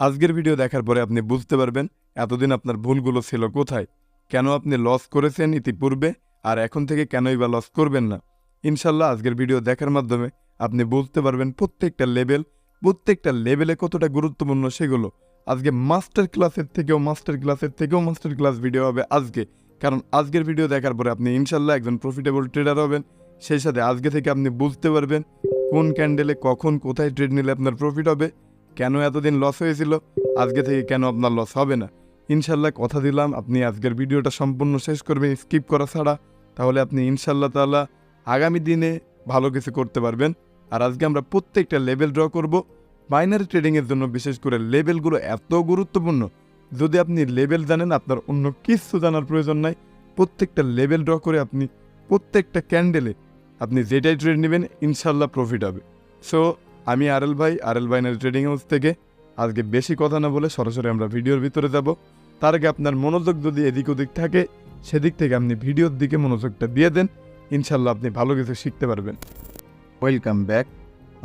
আজকের ভিডিও দেখার পরে আপনি বুঝতে পারবেন এতদিন আপনার ভুলগুলো ছিল কোথায়, কেন আপনি লস করেছেন ইতিপূর্বে আর এখন থেকে কেনই বা লস করবেন না। ইনশাল্লাহ আজকের ভিডিও দেখার মাধ্যমে আপনি বুঝতে পারবেন প্রত্যেকটা লেভেল প্রত্যেকটা লেভেলে কতটা গুরুত্বপূর্ণ সেগুলো। আজকে মাস্টার ক্লাসের থেকেও মাস্টার ক্লাসের থেকেও মাস্টার ক্লাস ভিডিও হবে আজকে। কারণ আজকের ভিডিও দেখার পরে আপনি ইনশাল্লাহ একজন প্রফিটেবল ট্রেডার হবেন, সেই সাথে আজকে থেকে আপনি বুঝতে পারবেন কোন ক্যান্ডেলে কখন কোথায় ট্রেড নিলে আপনার প্রফিট হবে কেন এতদিন লস হয়েছিল? আজকে থেকে কেন আপনার লস হবে না? ইনশাল্লাহ কথা দিলাম, আপনি আজকের ভিডিওটা সম্পূর্ণ শেষ করবেন স্কিপ করা ছাড়া। তাহলে আপনি ইনশাল্লাহ তাআলা আগামী দিনে ভালো কিছু করতে পারবেন। আর আজকে আমরা প্রত্যেকটা লেভেল ড্র করব। বাইনারি ট্রেডিংয়ের জন্য বিশেষ করে লেভেলগুলো এত গুরুত্বপূর্ণ। যদি আপনি লেভেল জানেন, আপনার অন্য কিছু জানার প্রয়োজন নাই। প্রত্যেকটা লেভেল ড্র করে আপনি প্রত্যেকটা ক্যান্ডেলে আপনি যেটাই ট্রেড নেবেন, ইনশাল্লাহ প্রফিট হবে। সো আমি আরএল ভাই, আরএল বাইনারি ট্রেডিং হাউস থেকে। আজকে বেশি কথা না বলে সরাসরি আমরা ভিডিওর ভিতরে যাব। তার আগে আপনার মনোযোগ যদি এদিক ওদিক থাকে, সেদিক থেকে আপনি ভিডিওর দিকে মনোযোগটা দিয়ে দেন। ইনশাল্লাহ আপনি ভালো কিছু শিখতে পারবেন। ওয়েলকাম ব্যাক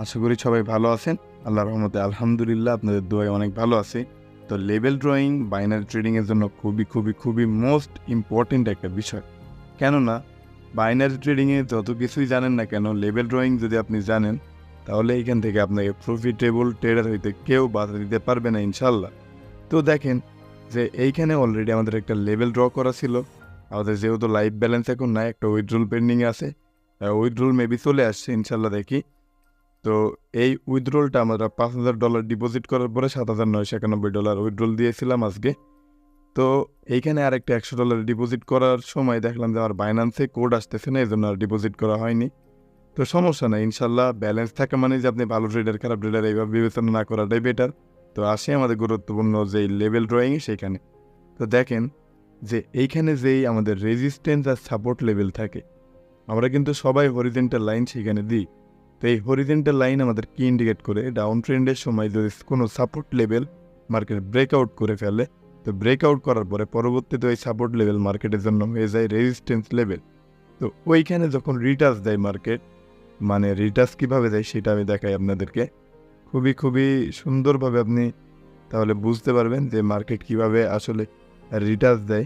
আশা করি সবাই ভালো আছেন। আল্লাহ রহমতে আলহামদুলিল্লাহ আপনাদের দোয়ায় অনেক ভালো আছে। তো লেভেল ড্রয়িং, বাইনারি ট্রেডিংয়ের জন্য খুবই খুবই খুবই মোস্ট ইম্পর্টেন্ট একটা বিষয়। কেননা, বাইনারি ট্রেডিংয়ে যত কিছুই জানেন না কেন লেভেল ড্রয়িং যদি আপনি জানেন তাহলে এইখান থেকে আপনাকে প্রফিটেবল ট্রেডার হইতে কেউ বাধা দিতে পারবে না ইনশাল্লাহ তো দেখেন যে এইখানে অলরেডি আমাদের একটা লেভেল ড্র করা ছিল। আমাদের যেহেতু লাইফ ব্যালেন্স এখন নাই, একটা উইথড্রল পেন্ডিংয়ে আছে। উইথড্রল মেবি চলে আসছে ইনশাল্লাহ দেখি। তো এই উইথড্রলটা আমরা পাঁচ হাজার ডলার ডিপোজিট করার পরে সাত হাজার নয়শো একানব্বই ডলার উইথড্রল দিয়েছিলাম আজকে। তো এইখানে আরেকটা একশো ডলার ডিপোজিট করার সময় দেখলাম যে আমার বাইন্যান্সে কোড আসতেছে না এই জন্য আর ডিপোজিট করা হয়নি। তো সমস্যা নাই, ইনশাল্লাহ ব্যালেন্স থাকা মানে যে আপনি ভালো ট্রেডার খারাপ ট্রেডার এইভাবে বিবেচনা না করাটাই বেটার তো আসে আমাদের গুরুত্বপূর্ণ যেই লেভেল ড্রয়িং সেইখানে। তো দেখেন যে এইখানে যেই আমাদের রেজিস্ট্যান্স আর সাপোর্ট লেভেল থাকে, আমরা কিন্তু সবাই হরিজেন্টাল লাইন সেখানে দিই। তো এই হরিজেন্টাল লাইন আমাদের কি ইন্ডিকেট করে? ডাউন ট্রেন্ডের সময় যদি কোনো সাপোর্ট লেভেল মার্কেট ব্রেকআউট করে ফেলে, তো ব্রেকআউট করার পরে পরবর্তীতে ওই সাপোর্ট লেভেল মার্কেটের জন্য হয়ে যায় রেজিস্ট্যান্স লেভেল তো ওইখানে যখন রিটার্স দেয় মার্কেট মানে রিটার্স কীভাবে দেয় সেটা আমি দেখাই আপনাদেরকে। খুবই খুবই সুন্দরভাবে আপনি তাহলে বুঝতে পারবেন যে মার্কেট কীভাবে আসলে রিটার্স দেয়।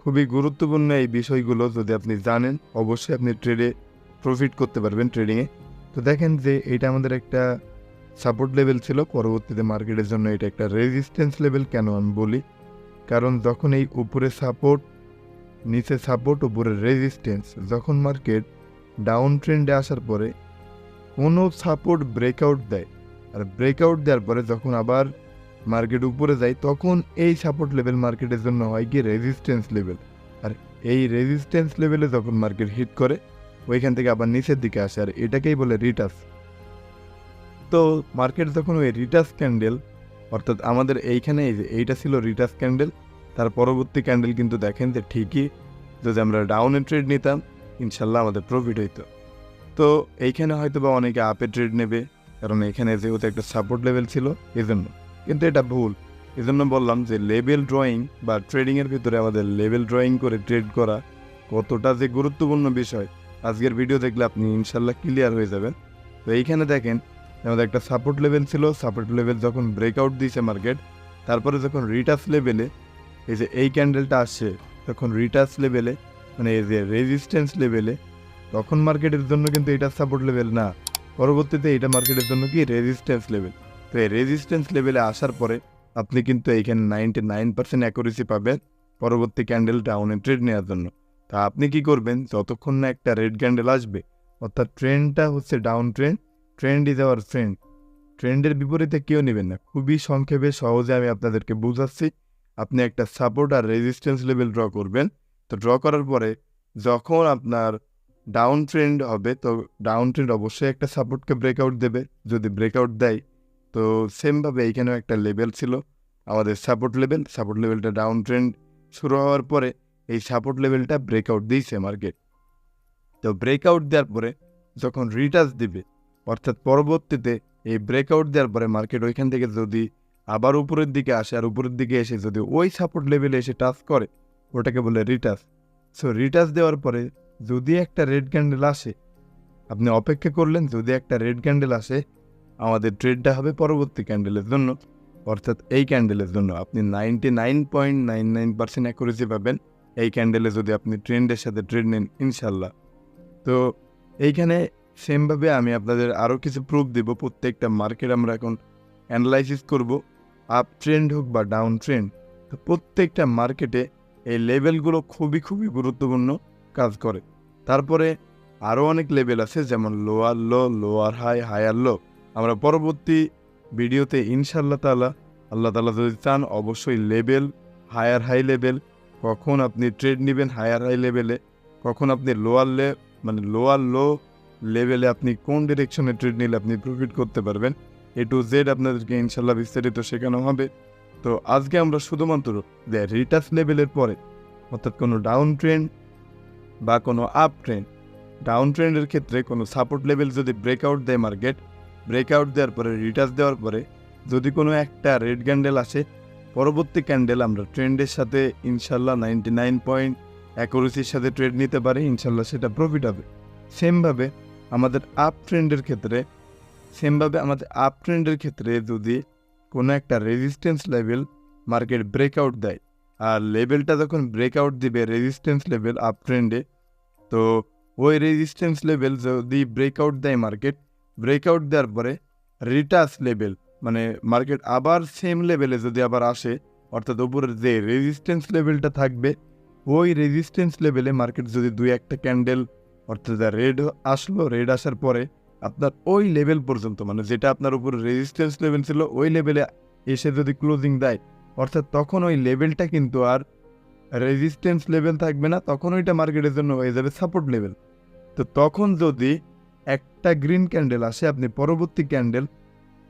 খুবই গুরুত্বপূর্ণ এই বিষয়গুলো যদি আপনি জানেন, অবশ্যই আপনি ট্রেডে প্রফিট করতে পারবেন ট্রেডিংয়ে তো দেখেন যে এটা আমাদের একটা সাপোর্ট লেভেল ছিল, পরবর্তীতে মার্কেটের জন্য এটা একটা রেজিস্ট্যান্স লেভেল কেন আমি বলি? কারণ যখন এই উপরে সাপোর্ট নিচে সাপোর্ট উপরে রেজিস্ট্যান্স যখন মার্কেট ডাউন ট্রেন্ডে আসার পরে কোনো সাপোর্ট ব্রেকআউট দেয়। আর ব্রেকআউট দেওয়ার পরে যখন আবার মার্কেট উপরে যায়, তখন এই সাপোর্ট লেভেল মার্কেটের জন্য হয় কি রেজিস্ট্যান্স লেভেল আর এই রেজিস্ট্যান্স লেভেলে যখন মার্কেট হিট করে, ওইখান থেকে আবার নিচের দিকে আসে, আর এটাকেই বলে রিটাস তো মার্কেট যখন ওই রিটাস ক্যান্ডেল অর্থাৎ আমাদের এইখানে এই যে এইটা ছিল রিটাস ক্যান্ডেল তার পরবর্তী ক্যান্ডেল কিন্তু দেখেন যে ঠিকই, যদি আমরা ডাউনে ট্রেড নিতাম ইনশাল্লাহ আমাদের প্রফিট হইতো। তো এইখানে হয়তো বা অনেকে আপে ট্রেড নেবে, কারণ এখানে যেহেতু একটা সাপোর্ট লেভেল ছিল, এজন্য। কিন্তু এটা ভুল। এজন্য বললাম যে লেভেল ড্রয়িং বা ট্রেডিংয়ের ভিতরে আমাদের লেভেল ড্রয়িং করে ট্রেড করা কতটা যে গুরুত্বপূর্ণ বিষয়, আজকের ভিডিও দেখলে আপনি ইনশাল্লাহ ক্লিয়ার হয়ে যাবেন। তো এইখানে দেখেন, আমাদের একটা সাপোর্ট লেভেল ছিল সাপোর্ট লেভেল যখন ব্রেকআউট দিয়েছে মার্কেট তারপরে যখন রিটার্স লেভেলে এই যে এই ক্যান্ডেলটা আসছে, তখন রিটার্স লেভেলে মানে রেজিস্ট্যান্স লেভেলে তখন মার্কেটের জন্য কিন্তু এটা সাপোর্ট লেভেল না। পরবর্তীতে এটা মার্কেটের জন্য কি? রেজিস্ট্যান্স লেভেল তো এই রেজিস্ট্যান্স লেভেলে আসার পরে আপনি কিন্তু এইখানে নাইনটি নাইন পার্সেন্ট অ্যাকুরেসি পাবেন পরবর্তী ক্যান্ডেল ডাউনে ট্রেড নেওয়ার জন্য। তা আপনি কি করবেন? যতক্ষণ না একটা রেড ক্যান্ডেল আসবে, অর্থাৎ ট্রেন্ডটা হচ্ছে down trend trend is our friend ট্রেন্ডের বিপরীতে কেউ নেবেন না। খুবই সংক্ষেপে সহজে আমি আপনাদেরকে বুঝাচ্ছি। আপনি একটা সাপোর্ট আর রেজিস্ট্যান্স লেভেল ড্র করবেন। তো ড্র করার পরে যখন আপনার ডাউন ট্রেন্ড হবে, তো ডাউন ট্রেন্ড অবশ্যই একটা সাপোর্টকে ব্রেকআউট দেবে। যদি ব্রেকআউট দেয়, তো সেমভাবে এইখানেও একটা লেভেল ছিল। আমাদের সাপোর্ট লেভেল সাপোর্ট লেভেলটা ডাউন ট্রেন্ড শুরু হওয়ার পরে এই সাপোর্ট লেভেলটা ব্রেকআউট দিয়েছে মার্কেট তো ব্রেকআউট দেওয়ার পরে যখন রিটার্স দিবে, অর্থাৎ পরবর্তীতে এই ব্রেকআউট দেওয়ার পরে মার্কেট ওইখান থেকে যদি আবার উপরের দিকে আসে, আর উপরের দিকে এসে যদি ওই সাপোর্ট লেভেলে এসে টাচ করে ওটাকে বলে রিটার্স। সো রিটার্স দেওয়ার পরে যদি একটা রেড ক্যান্ডেল আসে, আপনি অপেক্ষা করলেন, যদি একটা রেড ক্যান্ডেল আসে, আমাদের ট্রেডটা হবে পরবর্তী ক্যান্ডেলের জন্য। অর্থাৎ এই ক্যান্ডেলের জন্য আপনি ninety nine point nine nine percent accuracy পাবেন। এই ক্যান্ডেলে যদি আপনি ট্রেন্ডের সাথে ট্রেড নেন ইনশাল্লাহ তো, এইখানে সেমভাবে আমি আপনাদের আরও কিছু প্রুফ দেব। প্রত্যেকটা মার্কেট আমরা এখন অ্যানালাইসিস করব। আপ ট্রেন্ড হোক বা ডাউন ট্রেন্ড তো প্রত্যেকটা মার্কেটে এই লেভেলগুলো খুবই খুবই গুরুত্বপূর্ণ কাজ করে। তারপরে আরও অনেক লেভেল আছে, যেমন lower low, lower high, higher low. আমরা পরবর্তী ভিডিওতে ইনশাল্লাহ তালা আল্লাহ তালা যদি চান অবশ্যই লেভেল হায়ার হাই লেভেল কখন আপনি ট্রেড নেবেন হায়ার হাই লেভেলে কখন আপনি লোয়ার লে মানে লোয়ার লো লেভেলে আপনি কোন ডিরেকশনে ট্রেড নিলে আপনি প্রফিট করতে পারবেন, এ টু জেড আপনাদেরকে ইনশাল্লাহ বিস্তারিত শেখানো হবে। তো আজকে আমরা শুধুমাত্র রিটার্স লেভেলের পরে, অর্থাৎ কোনো ডাউন ট্রেন্ড বা কোনো আপ ট্রেন্ড ডাউন ট্রেন্ডের ক্ষেত্রে কোনো সাপোর্ট লেভেল যদি ব্রেকআউট দেয় মার্কেট ব্রেকআউট দেওয়ার পরে রিটার্স দেওয়ার পরে, যদি কোনো একটা রেড ক্যান্ডেল আসে, পরবর্তী ক্যান্ডেল আমরা ট্রেন্ডের সাথে ইনশাল্লাহ নাইনটি নাইন পয়েন্ট অ্যাকুরেসির সাথে ট্রেড নিতে পারি, ইনশাল্লাহ সেটা প্রফিট হবে। সেমভাবে আমাদের আপ ট্রেন্ডের ক্ষেত্রে সেমভাবে আমাদের আপ ট্রেন্ডের ক্ষেত্রে যদি কোনো একটা রেজিস্ট্যান্স লেভেল মার্কেট ব্রেকআউট দেয়। আর লেভেলটা যখন ব্রেকআউট দিবে রেজিস্ট্যান্স লেভেল আপ ট্রেন্ডে তো ওই রেজিস্ট্যান্স লেভেল যদি ব্রেকআউট দেয় মার্কেট ব্রেকআউট দেওয়ার পরে রিটার্স লেভেল মানে মার্কেট আবার সেম লেভেলে যদি আবার আসে, অর্থাৎ উপরের যে রেজিস্ট্যান্স লেভেলটা থাকবে, ওই রেজিস্ট্যান্স লেভেলে মার্কেট যদি দুই একটা ক্যান্ডেল অর্থাৎ রেড আসলো রেড আসার পরে আপনার ওই লেভেল পর্যন্ত মানে যেটা আপনার উপর রেজিস্ট্যান্স লেভেল ছিল, ওই লেভেলে এসে যদি ক্লোজিং দেয়, অর্থাৎ তখন ওই লেভেলটা কিন্তু আর রেজিস্ট্যান্স লেভেল থাকবে না, তখন ওইটা মার্কেটের জন্য হয়ে যাবে সাপোর্ট লেভেল তো তখন যদি একটা গ্রিন ক্যান্ডেল আসে, আপনি পরবর্তী candle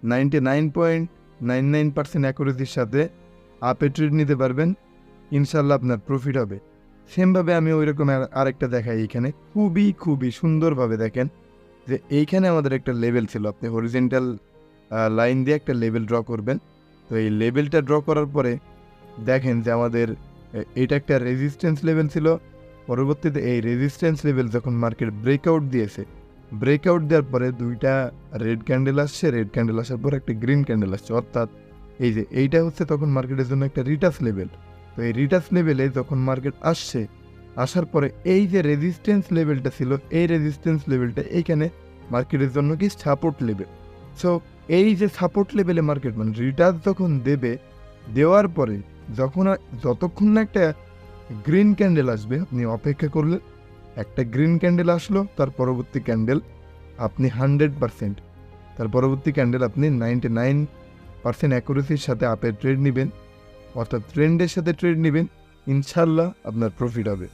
ninety nine point nine nine percent অ্যাকুরেসির সাথে আপে ট্রেড নিতে পারবেন ইনশাল্লাহ আপনার প্রফিট হবে। সেমভাবে আমি ওই রকম আর- আরেকটা দেখাই এখানে। খুবই খুবই সুন্দরভাবে দেখেন। যে এইখানে আমাদের একটা লেভেল ছিল। আপনি হরিজেন্টাল লাইন দিয়ে একটা লেভেল ড্র করবেন। তো এই লেভেলটা ড্র করার পরে দেখেন যে আমাদের এটা একটা রেজিস্ট্যান্স লেভেল ছিল। পরবর্তীতে এই রেজিস্ট্যান্স লেভেল যখন মার্কেট ব্রেকআউট দিয়েছে ব্রেকআউট দেওয়ার পরে দুইটা রেড ক্যান্ডেল আসছে। রেড ক্যান্ডেল আসার পর একটা গ্রিন ক্যান্ডেল আসছে। অর্থাৎ এই যে এইটা হচ্ছে তখন মার্কেটের জন্য একটা রিটার্স লেভেল তো এই রিটার্স লেভেলে যখন মার্কেট আসছে আসার পরে এই যে রেজিস্ট্যান্স লেভেলটা ছিল, এই রেজিস্ট্যান্স লেভেলটা এইখানে মার্কেটের জন্য কি সাপোর্ট লেভেল সো এই যে সাপোর্ট লেভেলে মার্কেট মানে রিটার্স যখন দেবে, দেওয়ার পরে যখন যতক্ষণ না একটা গ্রিন ক্যান্ডেল আসবে, আপনি অপেক্ষা করলেন, একটা গ্রিন ক্যান্ডেল আসলো, তার পরবর্তী ক্যান্ডেল আপনি হান্ড্রেড পারসেন্ট তার পরবর্তী ক্যান্ডেল আপনি নাইনটি নাইন পার্সেন্ট অ্যাকুরেসির সাথে আপের ট্রেড নেবেন, অর্থাৎ ট্রেন্ডের সাথে ট্রেড নেবেন ইনশাল্লাহ আপনার প্রফিট হবে।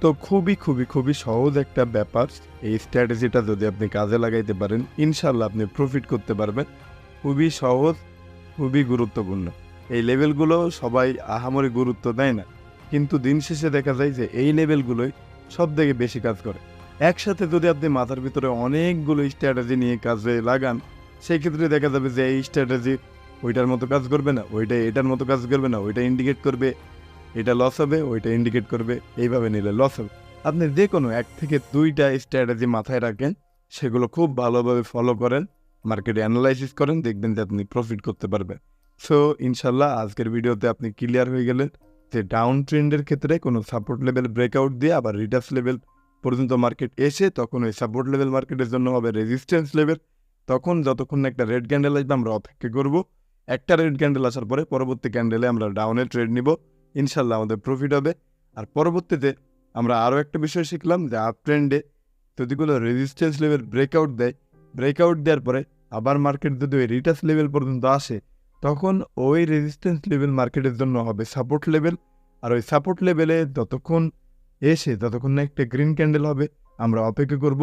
তো খুবই খুবই খুবই সহজ একটা ব্যাপার। এই স্ট্র্যাটেজিটা যদি আপনি কাজে লাগাইতে পারেন, ইনশাল্লাহ আপনি প্রফিট করতে পারবেন। খুবই সহজ, খুবই গুরুত্বপূর্ণ। এই লেভেলগুলো সবাই আহামরি গুরুত্ব দেয় না। কিন্তু দিন শেষে দেখা যায় যে এই লেভেলগুলোই সব থেকে বেশি কাজ করে। একসাথে যদি আপনি মাথার ভিতরে অনেকগুলো স্ট্র্যাটেজি নিয়ে কাজে লাগান সেই ক্ষেত্রে দেখা যাবে যে এই স্ট্র্যাটেজি ওইটার মতো কাজ করবে না, ওইটা এটার মতো কাজ করবে না, ওইটা ইন্ডিকেট করবে। এটা লস হবে, ওইটা ইন্ডিকেট করবে, এইভাবে নিলে লস হবে। আপনি যে কোনো এক থেকে দুইটা স্ট্র্যাটেজি মাথায় রাখেন, সেগুলো খুব ভালোভাবে ফলো করেন মার্কেটে অ্যানালাইসিস করেন, দেখবেন যে আপনি প্রফিট করতে পারবেন। সো ইনশাল্লাহ আজকের ভিডিওতে আপনি ক্লিয়ার হয়ে গেলেন যে ডাউন ট্রেন্ডের ক্ষেত্রে কোনো সাপোর্ট লেভেল ব্রেকআউট দিয়ে আবার রিটার্স লেভেল পর্যন্ত মার্কেট এসে তখন ওই সাপোর্ট লেভেল মার্কেটের জন্য হবে রেজিস্ট্যান্স লেভেল তখন যতক্ষণ একটা রেড ক্যান্ডেল আসবে, আমরা অপেক্ষা করব। একটা রেড ক্যান্ডেল আসার পরে পরবর্তী ক্যান্ডেলে আমরা ডাউনে ট্রেড নিব। ইনশাল্লাহ আমাদের প্রফিট হবে। আর পরবর্তীতে আমরা আরও একটা বিষয় শিখলাম যে আপ ট্রেন্ডে যদি কোনো রেজিস্ট্যান্স লেভেল ব্রেকআউট দেয় ব্রেকআউট দেওয়ার পরে আবার মার্কেট যদি ওই রিটার্স লেভেল পর্যন্ত আসে, তখন ওই রেজিস্ট্যান্স লেভেল মার্কেটের জন্য হবে সাপোর্ট লেভেল আর ওই সাপোর্ট লেভেলে যতক্ষণ এসে ততক্ষণ না একটা গ্রিন ক্যান্ডেল হবে, আমরা অপেক্ষা করব।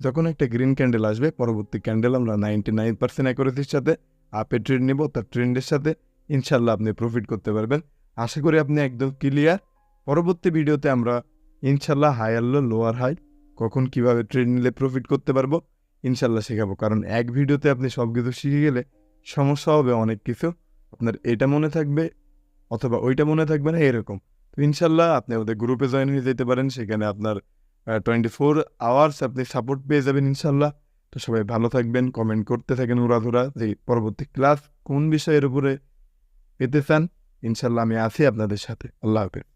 যখন একটা গ্রিন ক্যান্ডেল আসবে, পরবর্তী ক্যান্ডেল আমরা নাইনটি নাইন পার্সেন্ট অ্যাকুরেসির সাথে আপে ট্রেড নেব, তার ট্রেন্ডের সাথে ইনশাল্লাহ আপনি প্রফিট করতে পারবেন। আশা করি আপনি একদম ক্লিয়ার পরবর্তী ভিডিওতে আমরা ইনশাল্লাহ হায়ার লো লোয়ার হাই কখন কীভাবে ট্রেড নিলে প্রফিট করতে পারব, ইনশাল্লাহ শেখাবো। কারণ এক ভিডিওতে আপনি সব কিছু শিখে গেলে সমস্যা হবে অনেক কিছু। আপনার এটা মনে থাকবে অথবা ওইটা মনে থাকবে না, এরকম। তো ইনশাল্লাহ আপনি আমাদের গ্রুপে জয়েন হয়ে যেতে পারেন, সেখানে আপনার টোয়েন্টি ফোর আওয়ার্স আপনি সাপোর্ট পেয়ে যাবেন ইনশাল্লাহ। তো সবাই ভালো থাকবেন কমেন্ট করতে থাকেন উড়াধুরা যে পরবর্তী ক্লাস কোন বিষয়ের উপরে পেতে চান। ইনশাল্লাহ আমি আছি আপনাদের সাথে। আল্লাহ হাফেজ।